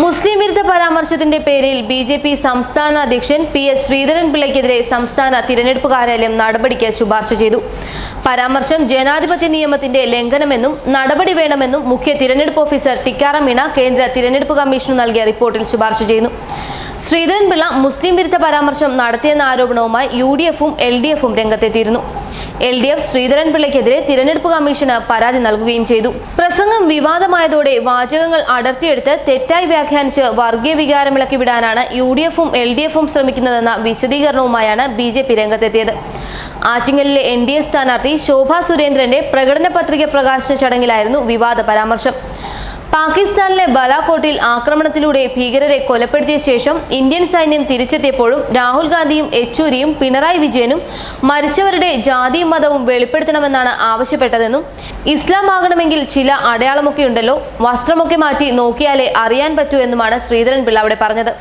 മുസ്ലിം വിരുദ്ധ പരാമർശത്തിന്റെ പേരിൽ B J P സംസ്ഥാന അധ്യക്ഷൻ പി എസ് ശ്രീധരൻപിള്ളയ്ക്കെതിരെ സംസ്ഥാന തിരഞ്ഞെടുപ്പ് കാര്യാലയം നടപടിക്ക് ശുപാർശ ചെയ്തു. പരാമർശം ജനാധിപത്യ നിയമത്തിന്റെ ലംഘനമെന്നും നടപടി വേണമെന്നും മുഖ്യ തിരഞ്ഞെടുപ്പ് ഓഫീസർ ടിക്കാറാം മീണ കേന്ദ്ര തിരഞ്ഞെടുപ്പ് കമ്മീഷന് നൽകിയ റിപ്പോർട്ടിൽ ശുപാർശ ചെയ്യുന്നു. ശ്രീധരൻപിള്ള മുസ്ലിം വിരുദ്ധ പരാമർശം നടത്തിയെന്ന ആരോപണവുമായി യു ഡി എഫും എൽ ഡി എഫും രംഗത്തെത്തിയിരുന്നു. എൽ ഡി എഫ് ശ്രീധരൻപിള്ളയ്ക്കെതിരെ തിരഞ്ഞെടുപ്പ് കമ്മീഷന് പരാതി നൽകുകയും ചെയ്തു. പ്രസംഗം വിവാദമായതോടെ വാചകങ്ങൾ അടർത്തിയെടുത്ത് തെറ്റായി വ്യാഖ്യാനിച്ച് വർഗീയ വികാരമിളക്കി വിടാനാണ് യു ഡി എഫും എൽ ഡി എഫും ശ്രമിക്കുന്നതെന്ന വിശദീകരണവുമായാണ് ബി ജെ പി രംഗത്തെത്തിയത്. ആറ്റിങ്ങലിലെ എൻ ഡി എ സ്ഥാനാർത്ഥി ശോഭാ സുരേന്ദ്രന്റെ പ്രകടന പത്രിക പ്രകാശന ചടങ്ങിലായിരുന്നു വിവാദ പരാമർശം. പാകിസ്ഥാനിലെ ബലാകോട്ടിൽ ആക്രമണത്തിലൂടെ ഭീകരരെ കൊലപ്പെടുത്തിയ ശേഷം ഇന്ത്യൻ സൈന്യം തിരിച്ചെത്തിയപ്പോഴും രാഹുൽ ഗാന്ധിയും യെച്ചൂരിയും പിണറായി വിജയനും മരിച്ചവരുടെ ജാതിയും മതവും വെളിപ്പെടുത്തണമെന്നാണ് ആവശ്യപ്പെട്ടതെന്നും ഇസ്ലാം ആകണമെങ്കിൽ ചില അടയാളമൊക്കെ ഉണ്ടല്ലോ വസ്ത്രമൊക്കെ മാറ്റി നോക്കിയാലേ അറിയാൻ പറ്റൂ എന്നുമാണ് ശ്രീധരൻ പിള്ള അവിടെ പറഞ്ഞത്.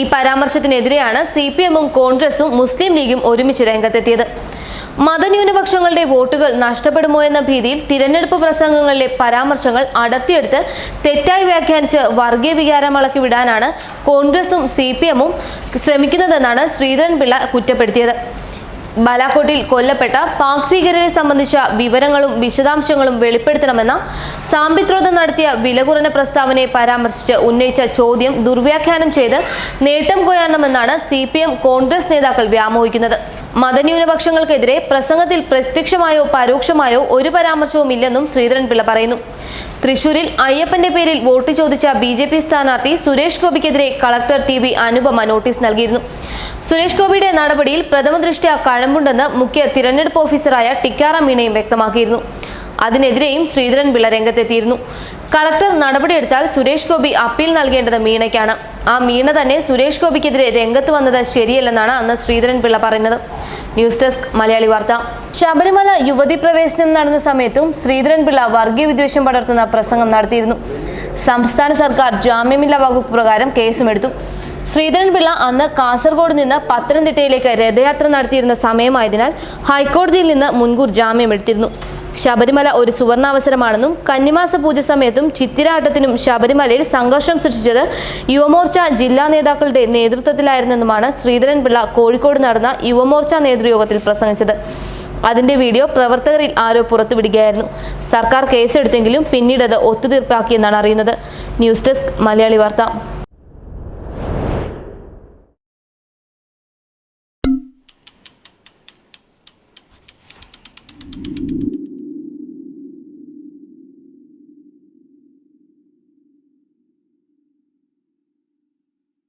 ഈ പരാമർശത്തിനെതിരെയാണ് സി പി എമ്മും കോൺഗ്രസും മുസ്ലിം ലീഗും ഒരുമിച്ച് രംഗത്തെത്തിയത്. മതന്യൂനപക്ഷങ്ങളുടെ വോട്ടുകൾ നഷ്ടപ്പെടുമോ എന്ന ഭീതിയിൽ തിരഞ്ഞെടുപ്പ് പ്രസംഗങ്ങളിലെ പരാമർശങ്ങൾ അടർത്തിയെടുത്ത് തെറ്റായി വ്യാഖ്യാനിച്ച് വർഗീയ വികാരം ഇളക്കി വിടാനാണ് കോൺഗ്രസും സി പി എമ്മും ശ്രമിക്കുന്നതെന്നാണ് ശ്രീധരൻപിള്ള കുറ്റപ്പെടുത്തിയത്. ബാലാക്കോട്ടിൽ കൊല്ലപ്പെട്ട പാക് ഭീകരരെ സംബന്ധിച്ച വിവരങ്ങളും വിശദാംശങ്ങളും വെളിപ്പെടുത്തണമെന്ന സാമ്പിത്രോധം നടത്തിയ വില കുറഞ്ഞ പ്രസ്താവനയെ പരാമർശിച്ച് ഉന്നയിച്ച ചോദ്യം ദുർവ്യാഖ്യാനം ചെയ്ത് നേട്ടം കൊയ്യണമെന്നാണ് സി കോൺഗ്രസ് നേതാക്കൾ വ്യാമോഹിക്കുന്നത്. മതന്യൂനപക്ഷങ്ങൾക്കെതിരെ പ്രസംഗത്തിൽ പ്രത്യക്ഷമായോ പരോക്ഷമായോ ഒരു പരാമർശവും ഇല്ലെന്നും ശ്രീധരൻപിള്ള പറയുന്നു. തൃശൂരിൽ അയ്യപ്പന്റെ പേരിൽ വോട്ട് ചോദിച്ച ബി ജെ പി സ്ഥാനാർത്ഥി Suresh ഗോപിക്കെതിരെ collector T V Anupama notice നൽകിയിരുന്നു. സുരേഷ് ഗോപിയുടെ നടപടിയിൽ പ്രഥമ ദൃഷ്ട്യാ കഴമ്പുണ്ടെന്ന് മുഖ്യ തിരഞ്ഞെടുപ്പ് ഓഫീസറായ ടിക്കാറാം മീണയും വ്യക്തമാക്കിയിരുന്നു. അതിനെതിരെയും ശ്രീധരൻപിള്ള രംഗത്തെത്തിയിരുന്നു. കളക്ടർ നടപടിയെടുത്താൽ സുരേഷ് ഗോപി അപ്പീൽ നൽകേണ്ടത് മീണയ്ക്കാണ്. ആ മീണ തന്നെ സുരേഷ് ഗോപിക്കെതിരെ രംഗത്ത് വന്നത് ശരിയല്ലെന്നാണ് അന്ന് ശ്രീധരൻ പിള്ള പറഞ്ഞത് ന്യൂസ് ഡെസ്ക് മലയാളി വാർത്ത. ശബരിമല യുവതി പ്രവേശനം നടന്ന സമയത്തും ശ്രീധരൻ പിള്ള വർഗീയ വിദ്വേഷം പടർത്തുന്ന പ്രസംഗം നടത്തിയിരുന്നു. സംസ്ഥാന സർക്കാർ ജാമ്യമില്ലാ വകുപ്പ് പ്രകാരം കേസുമെടുത്തു. ശ്രീധരൻപിള്ള അന്ന് കാസർഗോഡ് നിന്ന് പത്തനംതിട്ടയിലേക്ക് രഥയാത്ര നടത്തിയിരുന്ന സമയമായതിനാൽ ഹൈക്കോടതിയിൽ നിന്ന് മുൻകൂർ ജാമ്യം എടുത്തിരുന്നു ശബരിമല ഒരു സുവർണാവസരമാണെന്നും കന്നിമാസ പൂജ സമയത്തും ചിത്തിരാട്ടത്തിനും ശബരിമലയിൽ സംഘർഷം സൃഷ്ടിച്ചത് യുവമോർച്ച ജില്ലാ നേതാക്കളുടെ നേതൃത്വത്തിലായിരുന്നെന്നുമാണ് ശ്രീധരൻപിള്ള കോഴിക്കോട് നടന്ന യുവമോർച്ച നേതൃയോഗത്തിൽ പ്രസംഗിച്ചത്. അതിന്റെ വീഡിയോ പ്രവർത്തകരിൽ ആരോ പുറത്തുവിടുകയായിരുന്നു. സർക്കാർ കേസെടുത്തെങ്കിലും പിന്നീട് അത് ഒത്തുതീർപ്പാക്കിയെന്നാണ് അറിയുന്നത്. ന്യൂസ് ഡെസ്ക് മലയാളി വാർത്ത.